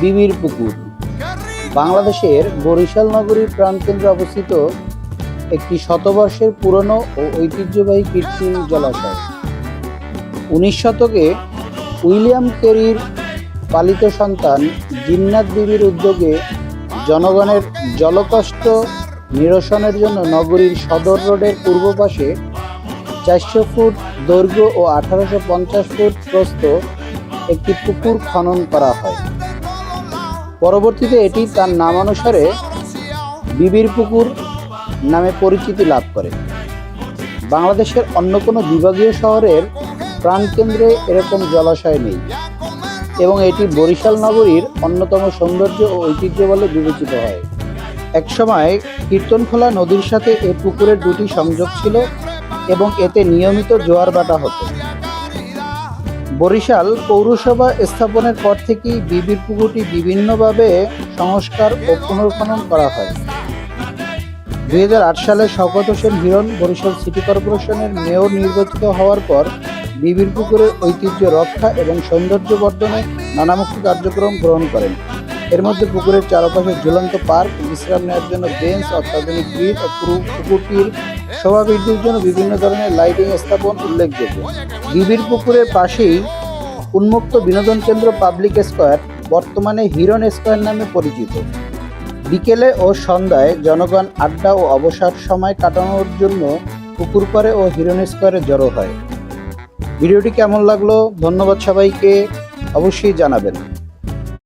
বিবির পুকুর। বাংলাদেশের বরিশাল নগরীর প্রাণকেন্দ্রে অবস্থিত একটি শতবর্ষের পুরনো ও ঐতিহ্যবাহী কৃত্রিম জলাশয়। উনিশ শতকে উইলিয়াম কেরির পালিত সন্তান জিন্নাত বিবির উদ্যোগে জনগণের জলকষ্ট নিরসনের জন্য নগরীর সদর রোডের পূর্ব পাশে চারশো ফুট দৈর্ঘ্য ও আঠারোশো পঞ্চাশ ফুট প্রস্থ একটি পুকুর খনন করা হয়। পরবর্তীতে এটি তার নামানুসারে বিবির পুকুর নামে পরিচিতি লাভ করে। বাংলাদেশের অন্য কোনো বিভাগীয় শহরের প্রাণকেন্দ্রে এরকম জলাশয় নেই এবং এটি বরিশাল নগরীর অন্যতম সৌন্দর্য ও ঐতিহ্য বলে বিবেচিত হয়। একসময় কীর্তনখোলা নদীর সাথে এই পুকুরের দুটি সংযোগ ছিল এবং এতে নিয়মিত জোয়ার বাটা হতো। বরিশাল পৌরসভা স্থাপনের পর থেকেই বিবির পুকুরটি বিভিন্নভাবে সংস্কার ও পুনর্খনন করা হয়। দুই হাজার আট সালে শওকত হোসেন হিরণ বরিশাল সিটি কর্পোরেশনের মেয়র নির্বাচিত হওয়ার পর বিবির পুকুরের ঐতিহ্য রক্ষা এবং সৌন্দর্য বর্ধনে নানামুখী কার্যক্রম গ্রহণ করেন। এর মধ্যে পুকুরের চারপাশে ঝুলন্ত পার্ক, বিশ্রাম নেওয়ার জন্য বেঞ্চ, অত্যাধুনিক ব্রিজ ও পুকুরটির শোভা বৃদ্ধির জন্য বিভিন্ন ধরনের লাইটিং স্থাপন উল্লেখযোগ্য। বিবির পুকুরের পাশেই উন্মুক্ত বিনোদন কেন্দ্র পাবলিক স্কোয়ার, বর্তমানে হিরন স্কোয়ার নামে পরিচিত। বিকেলে ও সন্ধ্যায় জনগণ আড্ডা ও অবসর সময় কাটানোর জন্য পুকুর পাড়ে ও হিরন স্কোয়ারে জড়ো হয়। ভিডিওটি কেমন লাগল? ধন্যবাদ সবাইকে। অবশ্যই জানাবেন।